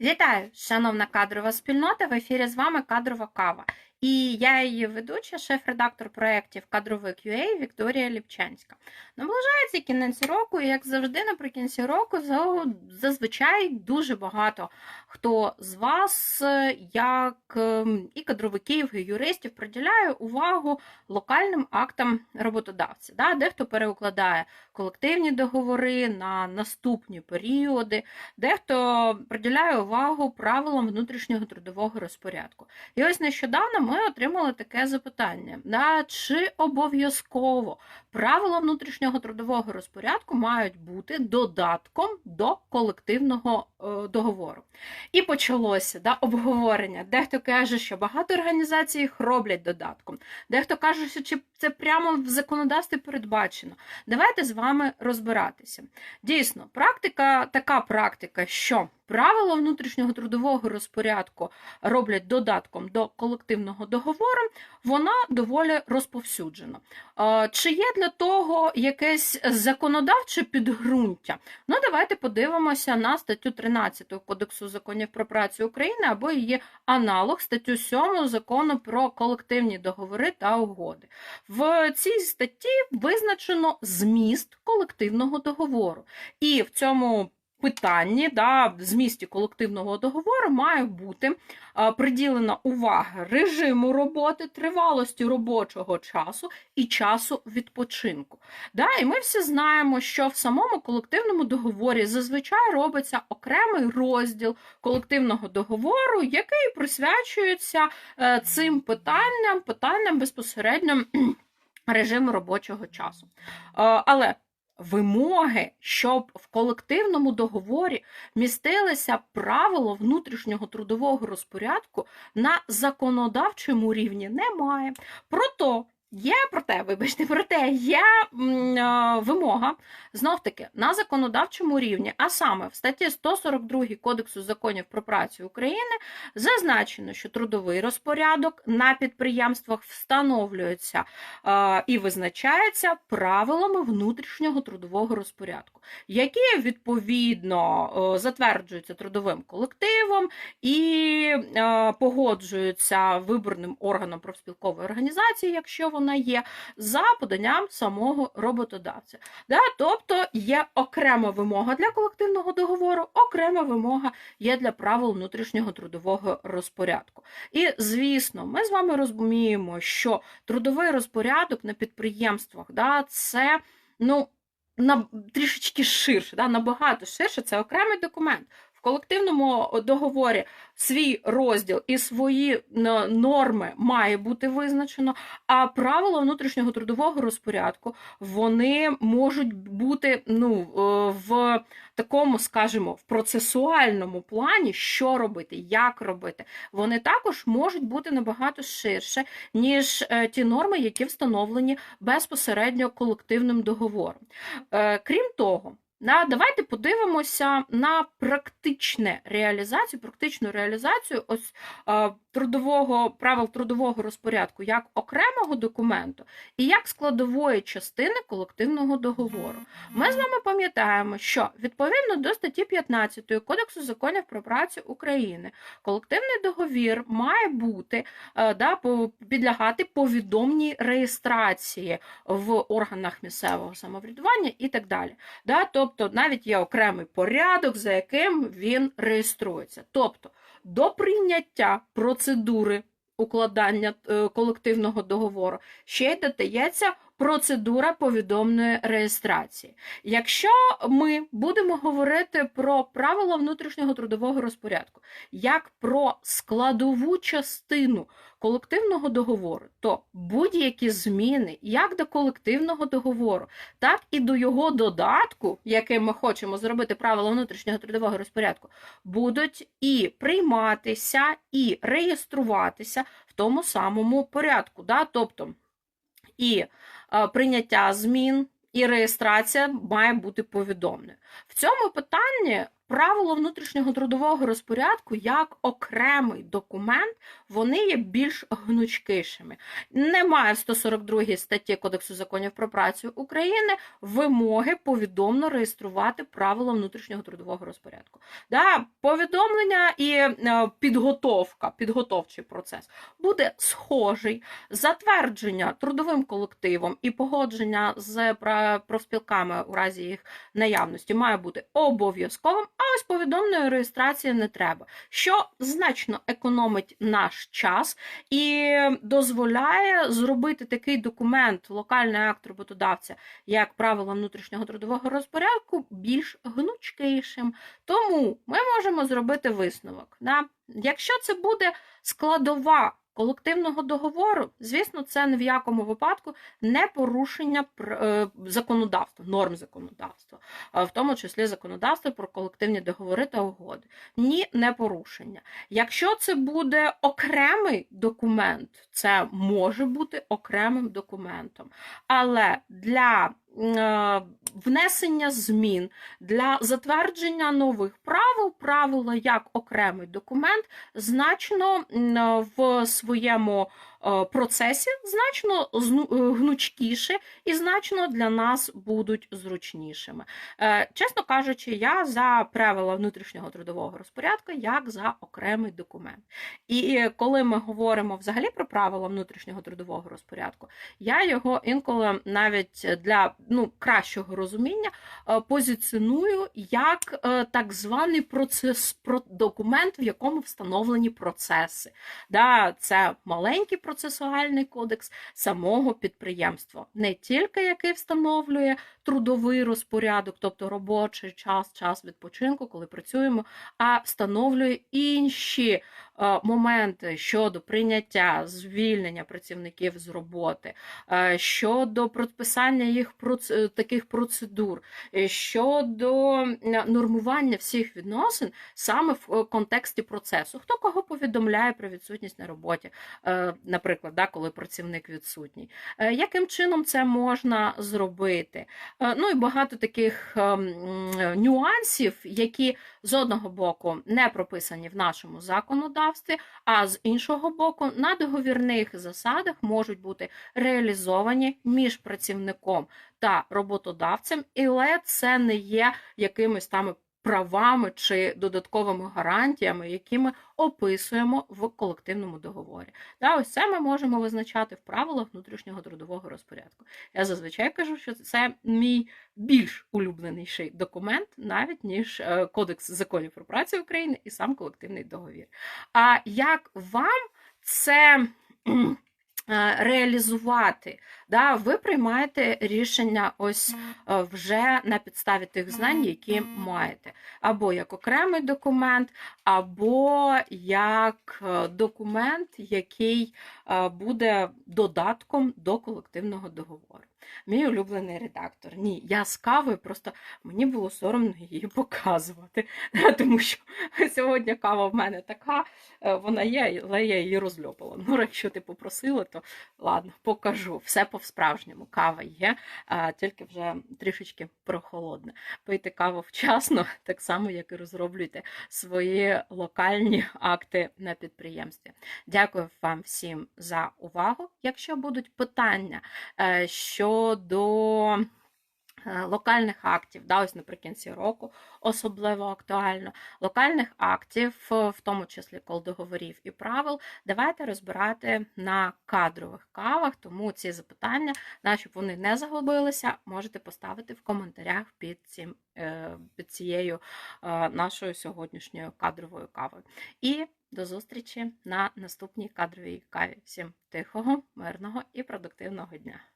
Вітаю, шановна кадрова спільнота. В ефірі з вами кадрова кава. І я її ведуча, шеф-редактор проєктів кадровий QA Вікторія Ліпчанська. Наближається кінець року, і як завжди, наприкінці року зазвичай дуже багато хто з вас, е, як ем, і кадровиків, і юристів, приділяє увагу локальним актам роботодавця. Да? Дехто переукладає колективні договори на наступні періоди, дехто приділяє увагу правилам внутрішнього трудового розпорядку. І ось нещодавно ми отримали таке запитання: да, чи обов'язково правила внутрішнього трудового розпорядку мають бути додатком до колективного е, договору. І почалося да, обговорення. Дехто каже, що багато організацій їх роблять додатком, дехто каже, що чи це прямо в законодавстві передбачено. Давайте з вами розбиратися. Дійсно, практика така практика, що правила внутрішнього трудового розпорядку роблять додатком до колективного договору, вона доволі розповсюджена. Чи є для того якесь законодавче підґрунтя? Ну, давайте подивимося на статтю 13 Кодексу законів про працю України або її аналог статтю 7 закону про колективні договори та угоди. В цій статті визначено зміст колективного договору. І в цьому питанні, да, в змісті колективного договору має бути приділена увага режиму роботи, тривалості робочого часу і часу відпочинку. Да, і ми всі знаємо, що в самому колективному договорі зазвичай робиться окремий розділ колективного договору, який присвячується е, цим питанням, питанням безпосередньо режиму робочого часу. Е, Але вимоги, щоб в колективному договорі містилися правила внутрішнього трудового розпорядку на законодавчому рівні немає. Прото є проте, вибачте, проте є е, вимога знов таки на законодавчому рівні, а саме в статті 142 Кодексу законів про працю України зазначено, що трудовий розпорядок на підприємствах встановлюється е, і визначається правилами внутрішнього трудового розпорядку, які відповідно е, затверджуються трудовим колективом і погоджуються виборним органом профспілкової організації, якщо вона є, за поданням самого роботодавця. Да? Тобто є окрема вимога для колективного договору, окрема вимога є для правил внутрішнього трудового розпорядку. І звісно, ми з вами розуміємо, що трудовий розпорядок на підприємствах да, це ну, на, трішечки ширше, да, набагато ширше, це окремий документ. Колективному договорі свій розділ і свої норми має бути визначено, а правила внутрішнього трудового розпорядку вони можуть бути ну, в такому, скажімо, в процесуальному плані, що робити, як робити, вони також можуть бути набагато ширше, ніж е, ті норми, які встановлені безпосередньо колективним договором. Е, Крім того, давайте подивимося на практичне реалізацію, практичну реалізацію ось трудового правил трудового розпорядку як окремого документу і як складової частини колективного договору. Ми з вами пам'ятаємо, що відповідно до статті 15 Кодексу законів про працю України колективний договір має бути е, да, підлягати повідомній реєстрації в органах місцевого самоврядування і так далі. Да? Тобто навіть є окремий порядок, за яким він реєструється. Тобто до прийняття процедури укладання е, колективного договору ще й додається процедура повідомної реєстрації. Якщо ми будемо говорити про правила внутрішнього трудового розпорядку як про складову частину колективного договору, то будь-які зміни як до колективного договору, так і до його додатку, яким ми хочемо зробити правила внутрішнього трудового розпорядку, будуть і прийматися, і реєструватися в тому самому порядку. Да? Тобто і прийняття змін, і реєстрація має бути повідомлена. В цьому питанні правила внутрішнього трудового розпорядку як окремий документ, вони є більш гнучкішими. Немає в 142 статті Кодексу законів про працю України вимоги повідомно реєструвати правила внутрішнього трудового розпорядку. Да, повідомлення і е, підготовка, підготовчий процес буде схожий. Затвердження трудовим колективом і погодження з пра- профспілками у разі їх наявності має бути обов'язковим, ось повідомленої реєстрації не треба, що значно економить наш час і дозволяє зробити такий документ, локальний акт роботодавця, як правила внутрішнього трудового розпорядку, більш гнучкішим. Тому ми можемо зробити висновок. Да? Якщо це буде складова колективного договору, звісно, це ні в якому випадку не порушення е, законодавства, норм законодавства, в тому числі законодавства про колективні договори та угоди. Ні, не порушення. Якщо це буде окремий документ, це може бути окремим документом. Але для внесення змін, для затвердження нових правил, правила як окремий документ значно в своєму е, процесі значно е, гнучкіше і значно для нас будуть зручнішими. Е, Чесно кажучи, я за правила внутрішнього трудового розпорядку як за окремий документ. І коли ми говоримо взагалі про правила внутрішнього трудового розпорядку, я його інколи навіть для ну, кращого розуміння е, позиціоную як е, так званий процес про документ, в якому встановлені процеси. Да, це маленький процесуальний кодекс самого підприємства, не тільки який встановлює трудовий розпорядок, тобто робочий час, час відпочинку, коли працюємо, а встановлює інші моменти щодо прийняття, звільнення працівників з роботи, е, щодо прописання їх таких процедур, е, щодо нормування всіх відносин саме в е, контексті процесу. Хто кого повідомляє про відсутність на роботі, е, наприклад, да, коли працівник відсутній. Е, Яким чином це можна зробити? Е, Ну і багато таких нюансів, які з одного боку не прописані в нашому законодавстві, а з іншого боку, на договірних засадах можуть бути реалізовані між працівником та роботодавцем, але це не є якимись там правами чи додатковими гарантіями, які ми описуємо в колективному договорі. Та ось це ми можемо визначати в правилах внутрішнього трудового розпорядку. Я зазвичай кажу, що це мій більш улюбленіший документ, навіть ніж е, Кодекс законів про працю України і сам колективний договір. А як вам це реалізувати? Да, ви приймаєте рішення ось е, вже на підставі тих знань, які маєте, або як окремий документ, або як е, документ, який е, буде додатком до колективного договору. Мій улюблений редактор. Ні, я з кавою, просто мені було соромно її показувати, тому що сьогодні кава в мене така, е, вона є, але я її розльопала. Ну, якщо ти попросила, то ладно, покажу. Все по-справжньому. Кава є, тільки вже трішечки прохолодне. Пийте каву вчасно, так само, як і розроблюйте свої локальні акти на підприємстві. Дякую вам всім за увагу. Якщо будуть питання е, щодо е, локальних актів, да, ось наприкінці року, особливо актуально, локальних актів, в тому числі кол договорів і правил, давайте розбирати на кадрових кавах, тому ці запитання, да, щоб вони не загубилися, можете поставити в коментарях під, цим, е, під цією е, нашою сьогоднішньою кадровою кавою. І до зустрічі на наступній кадровій каві. Всім тихого, мирного і продуктивного дня!